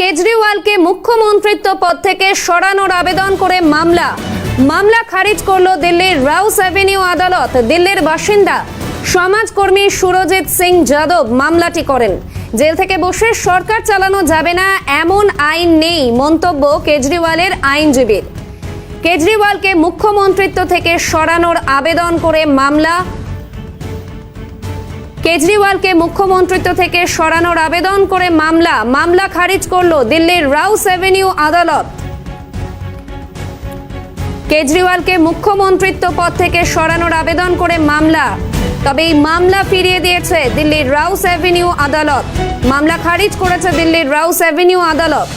কেজরিওয়ালকে মুখ্যমন্ত্রিত্ব পদ থেকে সরানোর আবেদন করে মামলা। মামলা খারিজ করল দিল্লির রাউস অ্যাভিনিউ আদালত। দিল্লির বাসিন্দা সমাজকর্মী সুরজিৎ সিং যাদব মামলাটি করেন। জেল থেকে বসে সরকার চালানো যাবে না, এমন আইন নেই, মন্তব্য কেজরিওয়ালের আইনজীবীর। কেজরিওয়ালকে মুখ্যমন্ত্রিত্ব থেকে সরানোর আবেদন করে মামলা। কেজরিওয়ালকে মুখ্যমন্ত্রিত্ব থেকে সরানোর আবেদন করে মামলা। মামলা খারিজ করল দিল্লির রাউস অ্যাভিনিউ আদালত। কেজরিওয়ালকে মুখ্যমন্ত্রিত্ব পদ থেকে সরানোর আবেদন করে মামলা। তবে এই মামলা ফিরিয়ে দিয়েছে দিল্লির রাউস অ্যাভিনিউ আদালত। মামলা খারিজ করেছে দিল্লির রাউস অ্যাভিনিউ আদালত।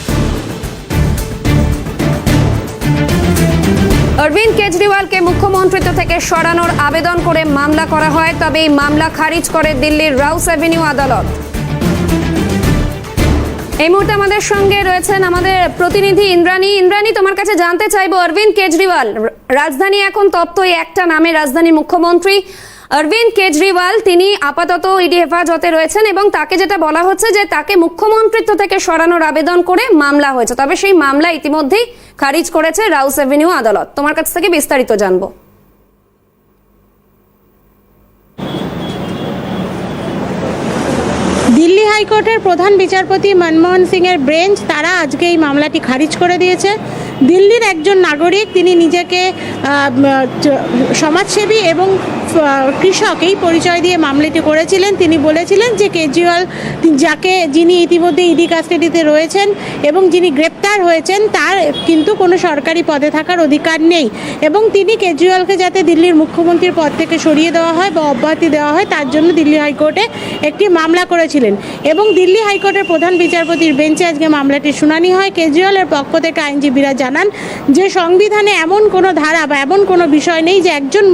অরবিন্দ কেজরিওয়ালকে মুখ্যমন্ত্রিত্ব থেকে সরানোর আবেদন করে মামলা করা হয়, তবে এই মামলা খারিজ করে দিল্লির রাউস অ্যাভিনিউ আদালত। এই মুহূর্তে আমাদের সঙ্গে রয়েছেন আমাদের প্রতিনিধি ইন্দ্রাণী। ইন্দ্রাণী, তোমার কাছে জানতে চাইব, অরবিন্দ কেজরিওয়াল রাজধানী এখন তপ্ত এই একটা নামে রাজধানী মুখ্যমন্ত্রী। অরবিন্দ কেজরিওয়াল, তিনি আপাতত ইডি হেফাজতে রয়েছেন এবং তাকে যেটা বলা হচ্ছে যে তাকে মুখ্যমন্ত্রিত্ব থেকে সরানোর আবেদন করে মামলা হয়েছে। তবে সেই মামলা ইতিমধ্যেই খারিজ করেছে রাউস অ্যাভিনিউ আদালত। তোমার কাছ থেকে বিস্তারিত জানব। দিল্লি হাইকোর্টের প্রধান বিচারপতি মনমোহন সিংয়ের ব্রেঞ্চ, তারা আজকে এই মামলাটি খারিজ করে দিয়েছে। দিল্লির একজন নাগরিক, তিনি নিজেকে সমাজসেবী এবং কৃষক এই পরিচয় দিয়ে মামলাটি করেছিলেন। তিনি বলেছিলেন যে কেজরিওয়াল যাকে যিনি ইতিমধ্যে ইডি কাস্টাডিতে রয়েছেন এবং যিনি গ্রেপ্তার হয়েছেন, তার কিন্তু কোনো সরকারি পদে থাকার অধিকার নেই এবং তিনি কেজরিওয়ালকে যাতে দিল্লির মুখ্যমন্ত্রীর পদ থেকে সরিয়ে দেওয়া হয় বা অব্যাহতি দেওয়া হয়, তার জন্য দিল্লি হাইকোর্টে একটি মামলা করেছিলেন এবং দিল্লি হাইকোর্টের প্রধান বিচারপতির বেঞ্চে আজকে মামলাটির শুনানি হয়। কেজরিওয়ালের পক্ষ থেকে আইনজীবীরা জানান যে সংবিধানে এমন কোনো ধারা বা এমন কোনো বিষয় নেই যে একজন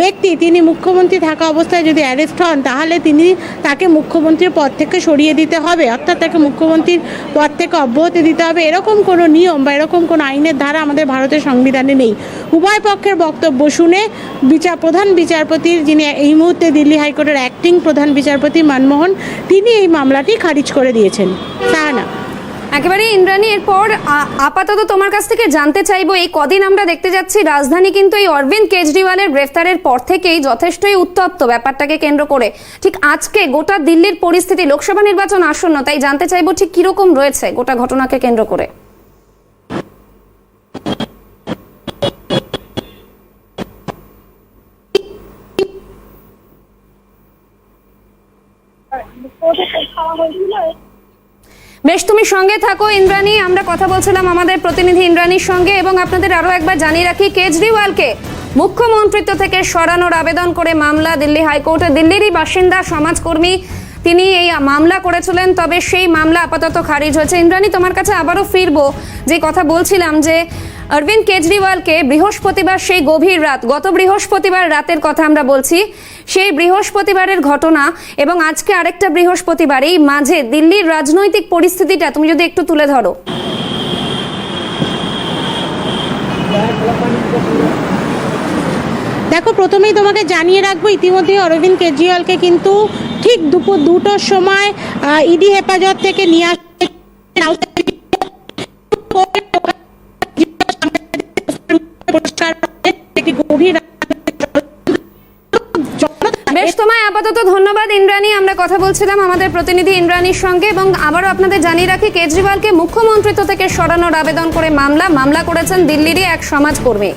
ব্যক্তি তিনি মুখ্যমন্ত্রী থাকা অবস্থায় যদি অ্যারেস্ট হন, তাহলে তিনি তাকে মুখ্যমন্ত্রীর পদ থেকে সরিয়ে দিতে হবে। অর্থাৎ তাকে মুখ্যমন্ত্রীর পদ থেকে অব্যাহতি দিতে হবে। এরকম কোনো নিয়ম বা এরকম কোনো আইনের ধারা আমাদের ভারতের সংবিধানে নেই। উভয় পক্ষের বক্তব্য শুনে বিচার, প্রধান বিচারপতির যিনি এই মুহূর্তে দিল্লি হাইকোর্টের অ্যাক্টিং প্রধান বিচারপতি মনমোহন, তিনি এই মামলাটি খারিজ করে দিয়েছেন। সাহানা। একেবারে ইন্দ্রাণী, এরপর আপাতত তোমার কাছ থেকে জানতে চাইব, এই কদিন আমরা দেখতে যাচ্ছি রাজধানী কিন্তু এই অরবিন্দ কেজরিওয়ালের গ্রেফতারের পর থেকেই যথেষ্টই উত্তপ্ত ব্যাপারটাকে কেন্দ্র করে। ঠিক আজকে গোটা দিল্লির পরিস্থিতি, লোকসভা নির্বাচন আসন্ন, তাই জানতে চাইব ঠিক কীরকম রয়েছে গোটা ঘটনাকে কেন্দ্র করে। বেশ, তুমি সঙ্গে থাকো ইন্দ্রাণী। আমরা কথা বলছিলাম আমাদের প্রতিনিধি ইন্দ্রাণীর সঙ্গে এবং আপনাদের আরও একবার জানিয়ে রাখি, কেজরিওয়ালকে মুখ্যমন্ত্রিত্ব থেকে সরানোর আবেদন করে মামলা দিল্লি হাইকোর্টে। দিল্লিরই বাসিন্দা, সমাজকর্মী, তিনি এই মামলা করেছিলেন, তবে সেই মামলা আপাতত খারিজ হয়েছে। ইন্দ্রাণী, তোমার কাছে আবারও ফিরবো। যে কথা বলছিলাম যে অরবিন্দ কেজরিওয়ালকে বৃহস্পতিবার সেই গভীর রাত, গত বৃহস্পতিবার রাতের কথা আমরা বলছি, সেই বৃহস্পতিবারের ঘটনা এবং আজকে আরেকটা বৃহস্পতিবার, এই মাঝে দিল্লির রাজনৈতিক পরিস্থিতিটা তুমি যদি একটু তুলে ধরো। দেখো, প্রথমেই তোমাকে জানিয়ে রাখব, ইতিমধ্যে অরবিন্দ কেজরিওয়ালকে কিন্তু ঠিক দুপুর দুটোর সময় ইডি হেফাজত থেকে নিয়ে আসা বেশ তোমায় আপাতত ধন্যবাদ ইন্দ্রাণী। আমরা কথা বলছিলাম আমাদের প্রতিনিধি ইন্দ্রাণীর সঙ্গে এবং আবারও আপনাদের জানিয়ে রাখি কেজরিওয়ালকে মুখ্যমন্ত্রিত্ব থেকে সরানোর আবেদন করে মামলা। মামলা করেছেন দিল্লিরই এক সমাজকর্মী।